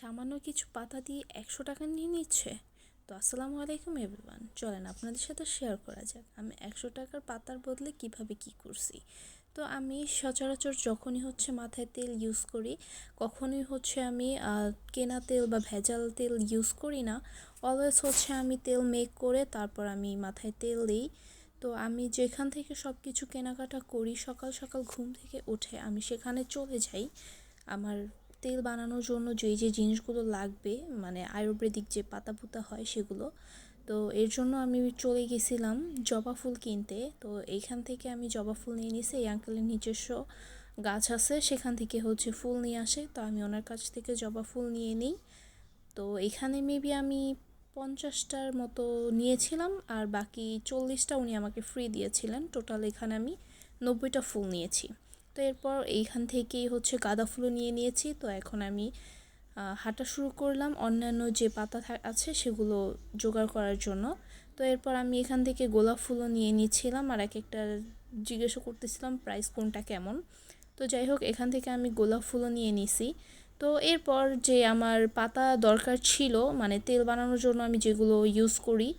সামান্য কিছু পাতা দিয়ে একশো টাকা নিয়ে নিচ্ছে। তো আসসালামু আলাইকুম এভরিওয়ান। চলেন আপনাদের সাথে শেয়ার করা যাক আমি একশো টাকার পাতার বদলে কীভাবে কি করছি। তো আমি সচরাচর যখনই হচ্ছে মাথায় তেল ইউজ করি, কখনোই হচ্ছে আমি কেনা তেল বা ভেজাল তেল ইউজ করি না। অলওয়েজ হচ্ছে আমি তেল মেক করে তারপর আমি মাথায় তেল দিই। তো আমি যেখান থেকে সব কিছু কেনাকাটা করি, সকাল সকাল ঘুম থেকে উঠে আমি সেখানে চলে যাই। আমার তেল বানানোর জন্য যেই যে জিনিসগুলো লাগবে মানে আয়ুর্বেদিক যে পাতা পুতা হয় সেগুলো, তো এর জন্য আমি চলে গেছিলাম জবা ফুল কিনতে। তো এইখান থেকে আমি জবা ফুল নিয়ে নিছি, এই আঙ্কেলের নিজস্ব গাছ আছে, সেখান থেকে হচ্ছে ফুল নিয়ে আসে। তো আমি ওনার কাছ থেকে জবা ফুল নিয়ে নিই। তো এখানে মেবি আমি পঞ্চাশটার মতো নিয়েছিলাম, আর বাকি চল্লিশটা উনি আমাকে ফ্রি দিয়েছিলেন। টোটাল এখানে আমি নব্বইটা ফুল নিয়েছি। তো এরপর এইখান থেকেই হচ্ছে গাঁদা ফুলও নিয়ে নিয়েছি। তো এখন আমি হাঁটা শুরু করলাম অন্যান্য যে পাতা আছে সেগুলো জোগাড় করার জন্য। তো এরপর আমি এখান থেকে গোলাপ ফুলও নিয়ে নিয়েছিলাম আর এক একটা জিজ্ঞাসা করতেছিলাম প্রাইস কোনটা কেমন। তো যাই হোক, এখান থেকে আমি গোলাপ ফুলও নিয়ে নিছি। তো এরপর যে আমার পাতা দরকার ছিল মানে তেল বানানোর জন্য আমি যেগুলো ইউজ করি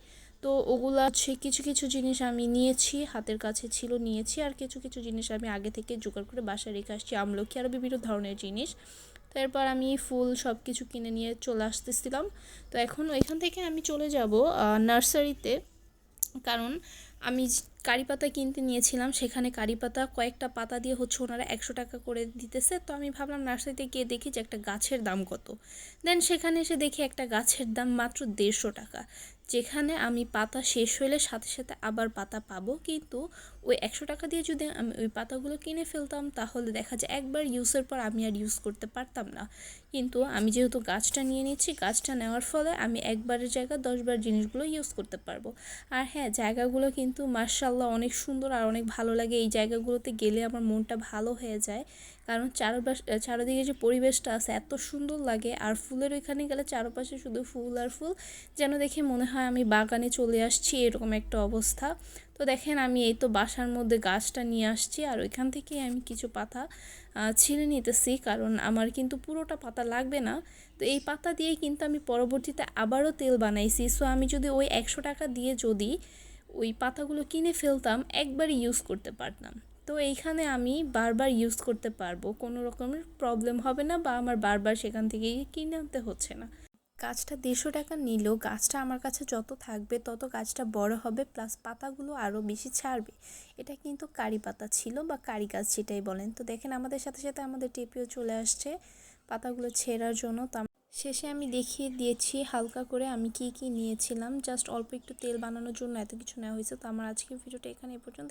তো ওগুলো হচ্ছে কিছু কিছু জিনিস আমি নিয়েছি, হাতের কাছে ছিল নিয়েছি, আর কিছু কিছু জিনিস আমি আগে থেকে জোগাড় করে বাসায় রেখে আসছি, আমলকি আরও বিভিন্ন ধরনের জিনিস। তো এরপর আমি ফুল সব কিছু কিনে নিয়ে চলে আসতেছিলাম। তো এখন এখান থেকে আমি চলে যাব নার্সারিতে। কারণ আমি কারি পাতা কিনতে নিয়েছিলাম, সেখানে কারি পাতা কয়েকটা পাতা দিয়ে হচ্ছে ওনারা একশো টাকা করে দিতেছে। তো আমি ভাবলাম নার্সারিতে গিয়ে দেখি যে একটা গাছের দাম কত। দেন সেখানে এসে দেখি একটা গাছের দাম মাত্র দেড়শো টাকা। যেখানে আমি পাতা শেষ হলে সাথে সাথে আবার পাতা পাবো। কিন্তু ওই একশো টাকা দিয়ে যদি আমি ওই পাতাগুলো কিনে ফেলতাম, তাহলে দেখা যায় একবার ইউজের পর আমি আর ইউজ করতে পারতাম না। কিন্তু আমি যেহেতু গাছটা নিয়ে নিচ্ছি, গাছটা নেওয়ার ফলে আমি একবারের জায়গা দশবার জিনিসগুলো ইউজ করতে পারব। আর হ্যাঁ জায়গাগুলো কিন্তু মার্শাল্লাহ অনেক সুন্দর আর অনেক ভালো লাগে। এই জায়গাগুলোতে গেলে আমার মনটা ভালো হয়ে যায়। কারণ চারপাশ চারিদিকে যে পরিবেশটা আছে, এত সুন্দর লাগে। আর ফুলের ওইখানে গেলে চারপাশে শুধু ফুল আর ফুল, যেন দেখে মনে হয় আমি বাগানে চলে আসছি, এরকম একটা অবস্থা। তো দেখেন, আমি এই তো বাসার মধ্যে গাছটা নিয়ে আসছি, আর ওইখান থেকেই আমি কিছু পাতা ছিঁড়ে নিতেছি, কারণ আমার কিন্তু পুরোটা পাতা লাগবে না। তো এই পাতা দিয়ে কিন্তু আমি পরবর্তীতে আবারও তেল বানাইছি। সো আমি যদি ওই একশো টাকা দিয়ে যদি ওই পাতাগুলো কিনে ফেলতাম, একবারই ইউজ করতে পারতাম। তো এইখানে আমি বারবার ইউজ করতে পারব। কোনো রকমের প্রবলেম হবে না বা আমার বারবার সেখান থেকে কিনে আনতে হচ্ছে না। গাছটা দেড়শো টাকা নিলেও গাছটা আমার কাছে যত থাকবে তত গাছটা বড় হবে প্লাস পাতাগুলো আরও বেশি ছাড়বে। এটা কিন্তু কারি পাতা ছিল বা কারি গাছ যেটাই বলেন। তো দেখেন আমাদের সাথে সাথে আমাদের টেপিও চলে আসছে পাতাগুলো ছেঁড়ার জন্য। তো শেষে আমি দেখিয়ে দিয়েছি হালকা করে আমি কি কি নিয়েছিলাম। জাস্ট অল্প একটু তেল বানানোর জন্য এত কিছু নেওয়া হয়েছে। তো আমার আজকের ভিডিওটা এখানে এই পর্যন্ত।